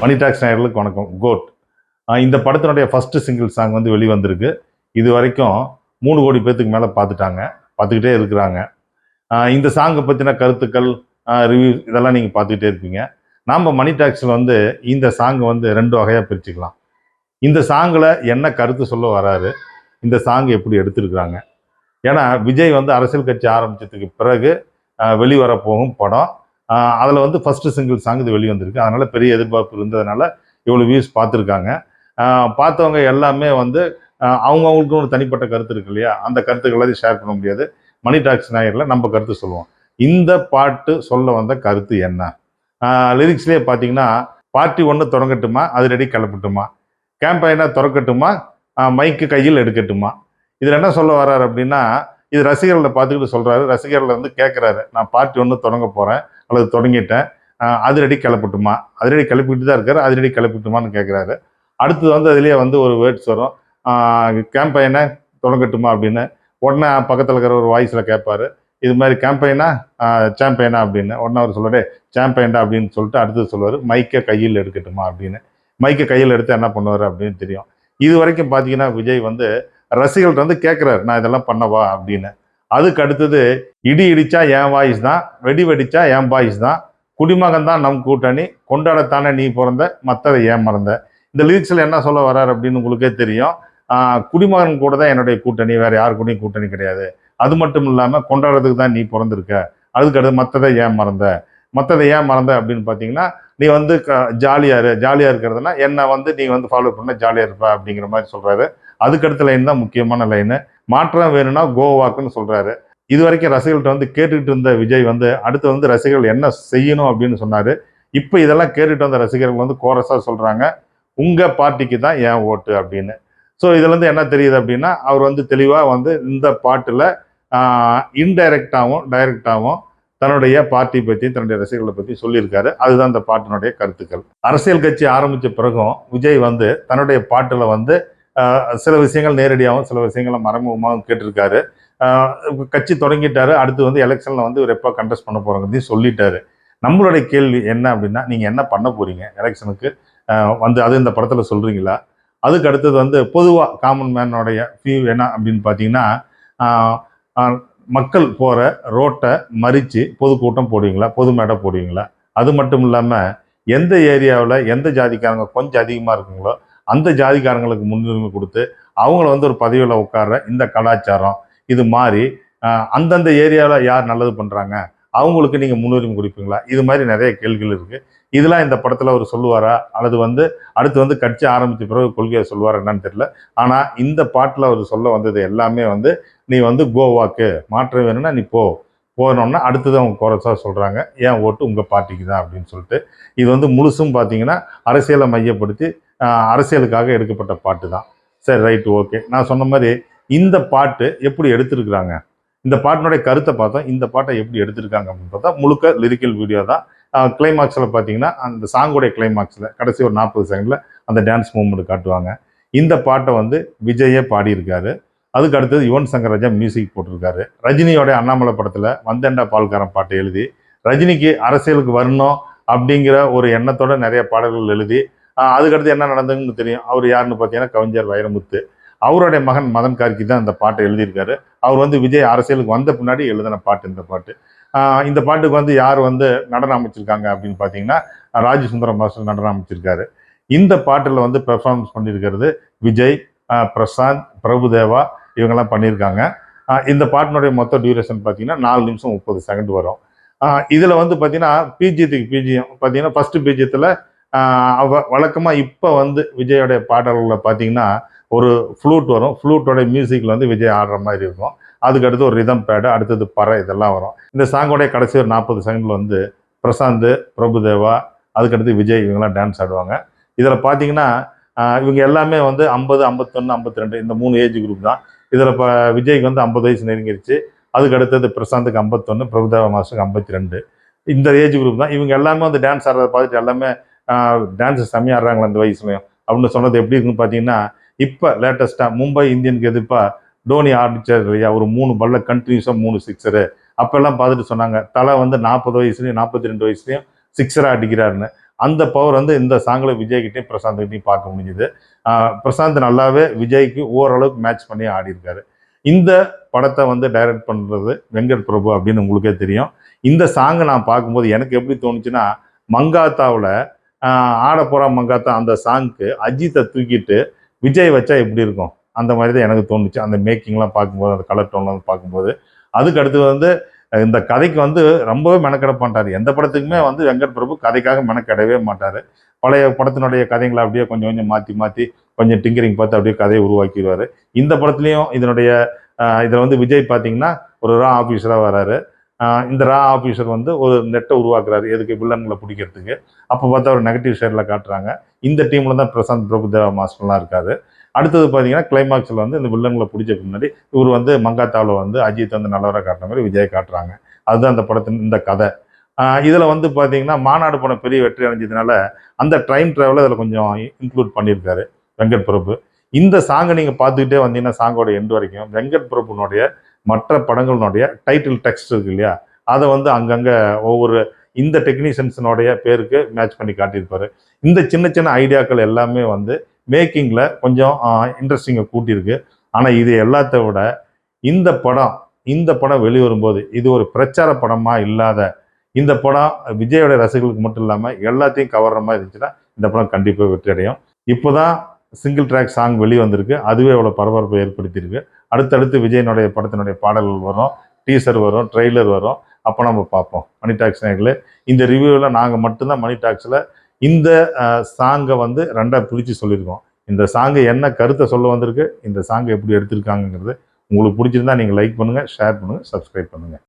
மணி tax நேயர்களுக்கு வணக்கம். Code இந்த படத்தினுடைய ஃபஸ்ட்டு சிங்கிள் சாங் வந்து வெளிவந்திருக்கு. இது வரைக்கும் மூணு கோடி பேர்த்துக்கு மேலே பார்த்துட்டாங்க பார்த்துக்கிட்டே இருக்கிறாங்க. இந்த சாங்கை பற்றின கருத்துக்கள் ரிவ்யூ இதெல்லாம் நீங்கள் பார்த்துக்கிட்டே இருப்பீங்க. நாம் மணி டாக்ஸில் வந்து இந்த சாங்கை வந்து ரெண்டு வகையாக பிரிச்சுக்கலாம். இந்த சாங்கில் என்ன கருத்து சொல்ல வராரு? இந்த சாங் எப்படி எடுத்திருக்கிறாங்க? ஏன்னா விஜய் வந்து அரசியல் கட்சி ஆரம்பித்ததுக்கு பிறகு வெளிவரப்போகும் படம். அதில் வந்து ஃபஸ்ட்டு சிங்கிள் சாங் இது வெளிவந்திருக்கு. அதனால் பெரிய எதிர்பார்ப்பு இருந்ததுனால இவ்வளோ வியூஸ் பார்த்துருக்காங்க. பார்த்தவங்க எல்லாமே வந்து ஆஹ் ஒரு தனிப்பட்ட கருத்து இருக்கு இல்லையா? அந்த கருத்துக்கள் எல்லாத்தையும் ஷேர் பண்ண முடியாது. மணி டாக்ஸ் நாயரில் நம்ம கருத்து சொல்லுவோம். இந்த பாட்டு சொல்ல வந்த கருத்து என்ன? லிரிக்ஸ்லேயே பார்த்தீங்கன்னா பார்ட்டி ஒன்று தொடங்கட்டுமா? அது ரெடி கிளப்பட்டுமா? கேம்பெயினாக திறக்கட்டுமா? மைக்கு கையில் எடுக்கட்டுமா? இதில் என்ன சொல்ல வர்றாரு அப்படின்னா இது ரசிகர்களை பார்த்துக்கிட்டு சொல்கிறாரு ரசிகர்கள் வந்து கேட்குறாரு நான் பார்ட்டி ஒன்று தொடங்க போகிறேன் அல்லது தொடங்கிட்டேன். அதிரடி கிளப்பட்டுமா? அதிரடி கிளப்பிட்டு தான் இருக்காரு. அதிரடி கிளப்பிட்டுமான்னு கேட்குறாரு அடுத்தது வந்து அதுலேயே வந்து ஒரு வேர்ட்ஸ் வரும். கேம்பெயினை தொடங்கட்டுமா அப்படின்னு. உடனே பக்கத்தில் இருக்கிற ஒரு வாய்ஸில் கேட்பாரு இது மாதிரி கேம்பைனா சாம்பியனா அப்படின்னு. உடனே அவர் சொல்லுவாரு சாம்பியன்டா அப்படின்னு சொல்லிட்டு அடுத்தது சொல்லுவார் மைக்கை கையில் எடுக்கட்டுமா? அப்படின்னு. மைக்கை கையில் எடுத்து என்ன பண்ணுவார் அப்படின்னு தெரியும். இது வரைக்கும் பார்த்தீங்கன்னா விஜய் வந்து ரசிகர்கள்ட்ட வந்து கேட்குறாரு நான் இதெல்லாம் பண்ணவா? அப்படின்னு. அதுக்கு அடுத்தது இடி இடிச்சா என் வாய்ஸ் தான் வெடி வெடிச்சா என் வாய்ஸ் தான். குடிமகன் தான் நம் கூட்டணி கொண்டாடத்தானே நீ பிறந்த மற்றதை ஏன் மறந்த? இந்த லிரிக்ஸில் என்ன சொல்ல வர்றாரு அப்படின்னு உங்களுக்கே தெரியும். குடிமகன் கூட தான் என்னுடைய கூட்டணி வேற யார் கூடயும் கூட்டணி கிடையாது. அது மட்டும் இல்லாமல் கொண்டாடுறதுக்கு தான் நீ பிறந்திருக்க. அதுக்கடுத்து மற்றதை ஏன் மறந்த? மற்றதை ஏன் மறந்த அப்படின்னு பார்த்தீங்கன்னா நீ வந்து க ஜாலியாக இரு. ஜாலியாக இருக்கிறதுனா என்னை வந்து நீ வந்து ஃபாலோ பண்ண ஜாலியாக இருப்ப அப்படிங்கிற மாதிரி சொல்கிறாரு அதுக்கடுத்த லைன் தான் முக்கியமான லைனு மாற்றம் வேணும்னா கோவாக்குன்னு சொல்கிறாரு இது வரைக்கும் ரசிகர்கள்ட்ட வந்து கேட்டுக்கிட்டு இருந்த விஜய் வந்து அடுத்து வந்து ரசிகர்கள் என்ன செய்யணும் அப்படின்னு சொன்னார். இப்போ இதெல்லாம் கேட்டுட்டு வந்த ரசிகர்கள் வந்து கோரஸாக சொல்கிறாங்க உங்கள் பார்ட்டிக்கு தான் ஏன் ஓட்டு அப்படின்னு. ஸோ இதுலேருந்து என்ன தெரியுது அப்படின்னா அவர் வந்து தெளிவாக வந்து இந்த பாட்டில் இன்டைரக்டாகவும் டைரக்டாகவும் தன்னுடைய பார்ட்டி பற்றி தன்னுடைய ரசிகர்களை பற்றி சொல்லியிருக்காரு. அதுதான் அந்த பாட்டினுடைய கருத்துக்கள். அரசியல் கட்சி ஆரம்பித்த பிறகும் விஜய் வந்து தன்னுடைய பாட்டில் வந்து சில விஷயங்கள் நேரடியாகவும் சில விஷயங்களை மறைமுகமாகவும் கேட்டிருக்காரு. கட்சி தொடங்கிட்டாரு. அடுத்து வந்து எலெக்ஷனில் வந்து இவர் எப்போ கண்டெஸ்ட் பண்ண போகிறோங்கிறதையும் சொல்லிட்டாரு. நம்மளுடைய கேள்வி என்ன அப்படின்னா நீங்கள் என்ன பண்ண போகிறீங்க எலெக்ஷனுக்கு? வந்து அது இந்த படத்தில் சொல்கிறீங்களா அதுக்கு அடுத்தது வந்து பொதுவாக காமன் மேனோடைய வியூ என்ன அப்படின்னு பார்த்தீங்கன்னா மக்கள் போகிற ரோட்டை மறித்து பொதுக்கூட்டம் போடுவீங்களா? பொது மேடை போடுவீங்களா? அது மட்டும் இல்லாமல் எந்த ஏரியாவில் எந்த ஜாதிக்காரங்க கொஞ்சம் அதிகமாக இருக்குங்களோ அந்த ஜாதிக்காரங்களுக்கு முன்னுரிமை கொடுத்து அவங்கள வந்து ஒரு பதவியில் உட்கார்ற இந்த கலாச்சாரம் இது மாதிரி அந்தந்த ஏரியாவில் யார் நல்லது பண்ணுறாங்க அவங்களுக்கு நீங்கள் முன்னுரிமை கொடுப்பீங்களா? இது மாதிரி நிறைய கேள்விகள் இருக்குது இதெல்லாம் இந்த படத்தில் அவர் சொல்லுவாரா? அல்லது வந்து அடுத்து வந்து கட்சி ஆரம்பித்த பிறகு கொள்கையை சொல்லுவார் என்னன்னு தெரியல. ஆனால் இந்த பாட்டில் அவர் சொல்ல வந்தது எல்லாமே வந்து நீ வந்து கோவாக்கு மாற்றம் வேணும்னா நீ போ. போனோன்னா அடுத்தது அவங்க குறைச்சா சொல்கிறாங்க ஏன் ஓட்டு உங்கள் பார்ட்டிக்கு தான்? அப்படின்னு சொல்லிட்டு இது வந்து முழுசும் பார்த்தீங்கன்னா அரசியலை மையப்படுத்தி அரசியலுக்காக எடுக்கப்பட்ட பாட்டு தான் சரி ரைட்டு ஓகே நான் சொன்ன மாதிரி இந்த பாட்டு எப்படி எடுத்திருக்கிறாங்க? இந்த பாட்டினுடைய கருத்தை பார்த்தா இந்த பாட்டை எப்படி எடுத்திருக்காங்க அப்படின்னு பார்த்தா முழுக்க லிரிக்கல் வீடியோ தான். கிளைமாக்ஸில் பார்த்தீங்கன்னா அந்த சாங்குடைய கிளைமாக்ஸில் கடைசி ஒரு நாற்பது செகண்டில் அந்த டான்ஸ் மூமெண்ட் காட்டுவாங்க. இந்த பாட்டை வந்து விஜயே பாடியிருக்காரு. அதுக்கு அடுத்தது யுவன் சங்கர் ராஜா மியூசிக் போட்டிருக்காரு. ரஜினியோட அண்ணாமலை படத்தில் வந்தேண்டா பால்காரன் பாட்டு எழுதி ரஜினிக்கு அரசியலுக்கு வரணும் அப்படிங்கிற ஒரு எண்ணத்தோட நிறைய பாடல்கள் எழுதி அதுக்கடுத்து என்ன நடந்ததுன்னு தெரியும். அவர் யாருன்னு பார்த்தீங்கன்னா கவிஞர் வைரமுத்து. அவருடைய மகன் மதன் கார்கி தான் இந்த பாட்டை எழுதியிருக்காரு. அவர் வந்து விஜய் அரசியலுக்கு வந்த பின்னாடி எழுதின பாட்டு இந்த பாட்டு. இந்த பாட்டுக்கு வந்து யார் வந்து நடனம் அமைச்சிருக்காங்க அப்படின்னு பார்த்தீங்கன்னா ராஜசுந்தரம் மாஸ்டர் நடனம் அமைச்சிருக்காரு. இந்த பாட்டில் வந்து பெர்ஃபார்மன்ஸ் பண்ணியிருக்கிறது விஜய் பிரசாந்த் பிரபுதேவா இவங்கெல்லாம் பண்ணியிருக்காங்க. இந்த பாட்டினுடைய மொத்த டியூரேஷன் பார்த்தீங்கன்னா நாலு நிமிஷம் முப்பது செகண்ட் வரும். இதில் வந்து பார்த்தீங்கன்னா பிஜியத்துக்கு பிஜியம் பார்த்தீங்கன்னா ஃபஸ்ட்டு பிஜியத்தில் வழக்கமாக இப்போ வந்து விஜயோடைய பாடல்களில் பார்த்தீங்கன்னா ஒரு ஃப்ளூட் வரும். ஃப்ளூட்டோட மியூசிக்கில் வந்து விஜய் ஆடுற மாதிரி இருக்கும். அதுக்கடுத்து ஒரு ரிதம் பேடு அடுத்தது பறை இதெல்லாம் வரும். இந்த சாங்கோடைய கடைசி ஒரு நாற்பது செகண்டில் வந்து பிரசாந்த் பிரபுதேவா அதுக்கடுத்து விஜய் இவங்கெல்லாம் டான்ஸ் ஆடுவாங்க. இதில் பார்த்தீங்கன்னா இவங்க எல்லாமே வந்து ஐம்பது ஐம்பத்தொன்று ஐம்பத்தி ரெண்டு இந்த மூணு ஏஜ் குரூப் தான். இதில் இப்போ விஜய்க்கு வந்து ஐம்பது வயசு நெருங்கிருச்சு. அதுக்கு அடுத்தது பிரசாந்துக்கு ஐம்பத்தொன்று பிரபுதேவா மாஸ்டருக்கு ஐம்பத்தி ரெண்டு. இந்த ஏஜ் குரூப் தான். இவங்க எல்லாமே வந்து டான்ஸ் ஆடுறத பார்த்துட்டு எல்லாமே டான்ஸ் செம்மையாக ஆடுறாங்களா அந்த வயசுலையும் அப்படின்னு சொன்னது எப்படி இருக்குன்னு பார்த்தீங்கன்னா இப்போ லேட்டஸ்ட்டாக மும்பை இந்தியனுக்கு எதிர்ப்பாக டோனி ஆடிச்சார் இல்லையா? ஒரு மூணு பல்ல கண்டினியூஸாக மூணு சிக்ஸரு அப்போல்லாம் பார்த்துட்டு சொன்னாங்க தலை வந்து நாற்பது வயசுலையும் நாற்பத்தி ரெண்டு வயசுலையும் சிக்ஸராக அடிக்கிறாருன்னு. அந்த பவர் வந்து இந்த சாங்கில் விஜய்கிட்டையும் பிரசாந்த்கிட்டையும் பார்க்க முடிஞ்சுது. பிரசாந்த் நல்லாவே விஜய்க்கு ஓரளவுக்கு மேட்ச் பண்ணி ஆடியிருக்காரு. இந்த படத்தை வந்து டைரக்ட் பண்ணுறது வெங்கட் பிரபு அப்படின்னு உங்களுக்கே தெரியும். இந்த சாங்கை நான் பார்க்கும்போது எனக்கு எப்படி தோணுச்சுன்னா மங்காத்தாவில் ஆட போகிற மங்காத்தா அந்த சாங்க்கு அஜித்தை தூக்கிட்டு விஜய் வச்சா எப்படி இருக்கும்? அந்த மாதிரி தான் எனக்கு தோணுச்சு. அந்த மேக்கிங்லாம் பார்க்கும்போது அந்த கலர் டோன்லாம் பார்க்கும்போது. அதுக்கு அடுத்து வந்து இந்த கதைக்கு வந்து ரொம்பவே மெனக்கெட மாட்டார் எந்த படத்துக்குமே வந்து வெங்கட் பிரபு கதைக்காக மெனக்கெடவே மாட்டார். பழைய படத்தினுடைய கதைங்களை அப்படியே கொஞ்சம் கொஞ்சம் மாற்றி மாற்றி கொஞ்சம் டிங்கரிங் பார்த்து அப்படியே கதையை உருவாக்கிடுவார். இந்த படத்துலையும் இதனுடைய இதில் வந்து விஜய் பார்த்தீங்கன்னா ஒரு ரா ஆஃபீஸராக வராரு. இந்த ரா ஆஃபீஸர் வந்து ஒரு நெட்டை உருவாக்குறாரு எதுக்கு வில்லன்களை பிடிக்கிறதுக்கு. அப்போ பார்த்தா ஒரு நெகட்டிவ் சைடில் காட்டுறாங்க. இந்த டீமில் தான் பிரசாந்த் பிரபுதேவா மாஸ்டர்லாம் இருக்காரு. அடுத்தது பார்த்தீங்கன்னா கிளைமாக்ஸில் வந்து இந்த வில்லன்களை பிடிச்ச முன்னாடி இவர் வந்து மங்காத்தாவில் வந்து அஜித் வந்து நல்லவராக காட்டுற மாதிரி விஜய் காட்டுறாங்க. அதுதான் அந்த படத்தின் இந்த கதை. இதில் வந்து பார்த்தீங்கன்னா மாநாடு போன பெரிய வெற்றி அடைஞ்சதுனால அந்த டைம் ட்ராவலை அதில் கொஞ்சம் இன்க்ளூட் பண்ணியிருக்காரு வெங்கட் பிரபு. இந்த சாங்கை நீங்கள் பார்த்துக்கிட்டே வந்தீங்கன்னா சாங்கோட எண்டு வரைக்கும் வெங்கட் பிரபுனுடைய மற்ற படங்களினுடைய டைட்டில் டெக்ஸ்ட் இருக்கு இல்லையா? அதை வந்து அங்கங்கே ஒவ்வொரு இந்த டெக்னீஷியன்ஸினுடைய பேருக்கு மேட்ச் பண்ணி காட்டியிருப்பாரு. இந்த சின்ன சின்ன ஐடியாக்கள் எல்லாமே வந்து மேக்கிங்கில் கொஞ்சம் இன்ட்ரெஸ்டிங்கை கூட்டியிருக்கு. ஆனால் இது எல்லாத்த விட இந்த படம் இந்த படம் வெளிவரும்போது இது ஒரு பிரச்சார படமாக இல்லாத இந்த படம் விஜயோட ரசிகர்களுக்கு மட்டும் இல்லாமல் எல்லாத்தையும் கவர்ற மாதிரி இருந்துச்சுன்னா இந்த படம் கண்டிப்பாக வெற்றி அடையும் இப்போ தான் சிங்கிள் ட்ராக் சாங் வெளியே வந்திருக்கு அதுவே அவ்வளோ பரபரப்பை ஏற்படுத்தியிருக்கு. அடுத்தடுத்து விஜயனுடைய படத்தினுடைய பாடல்கள் வரும் டீசர் வரும் ட்ரெய்லர் வரும். அப்போ நம்ம பார்ப்போம். மணி டாக்ஸ் நேர்களே இந்த ரிவ்யூவில் நாங்கள் மட்டும்தான் மணி டாக்ஸில் இந்த சாங்கை வந்து ரெண்டாக பிரித்து சொல்லியிருக்கோம். இந்த சாங்கு என்ன கருத்தை சொல்ல வந்திருக்கு இந்த சாங்கை எப்படி எடுத்திருக்காங்கங்கிறது உங்களுக்கு பிடிச்சிருந்தா நீங்கள் லைக் பண்ணுங்கள் ஷேர் பண்ணுங்கள் சப்ஸ்கிரைப் பண்ணுங்கள்